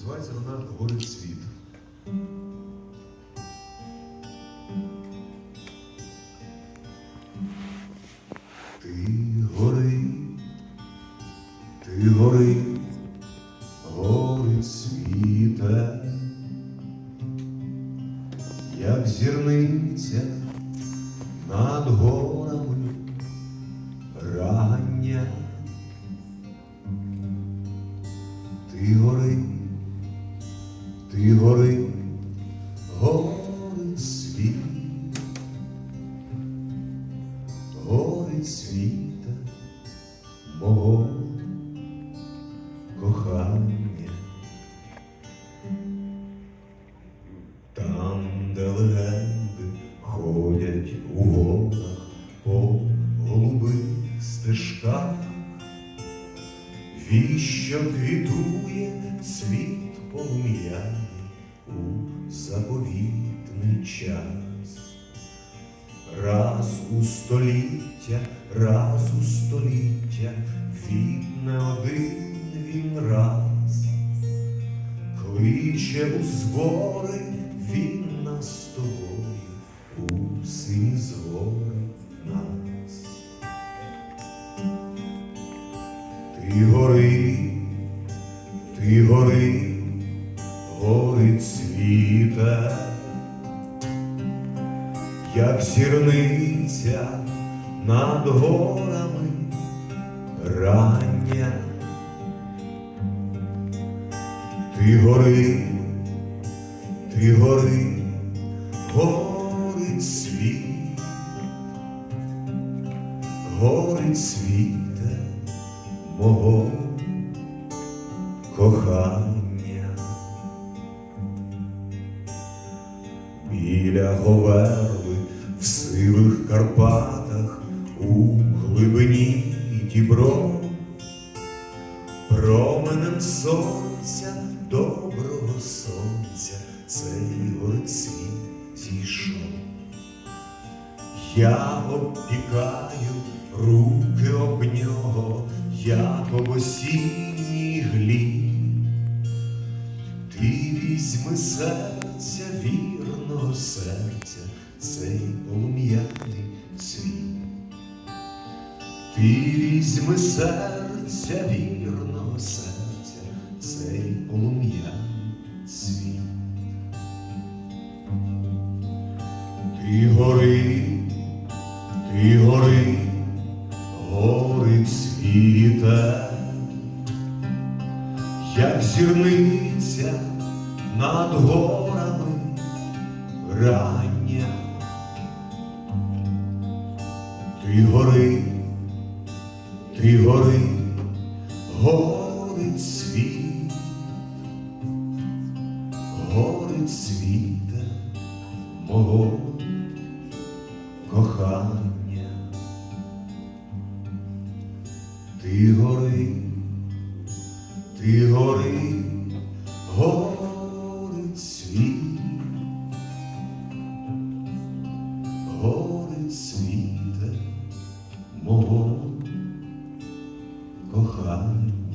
Називається вона Горить світ. Ти гори, ти гори, горить світе, як зірниця над горами рання. Ти гори, ти гори, горить світ, горить світа мого кохання. Там, де легенди ходять у горах по голубих стежках, Віщо квітує світ полум'яний у заповітний час. Раз у століття, раз у століття, він не один він раз, кличе у збори він нас тобою, у сині згори нас. Ти гори, ти гори, горить світе, як зірниця над горами рання. Ти гори, ти гори, горить світ, горить світе мого кохання. Біля в сивих Карпатах у глибині дібро променем сонця, доброго сонця, цей горить зійшов. Я обпікаю руки об нього, як об осінній гліб. Ти візьми серця, вірного серця, цей полум'яний цвіт. Ти візьми серця, вірного серця, цей полум'яний цвіт. Ти гори, ти гори, гори цвіте, як зірниця над горами рання. Ти гори, ти гори, горить світ, горить світе мого кохання. Ти гори, ти гори, горить світ, горить світе мого кохання.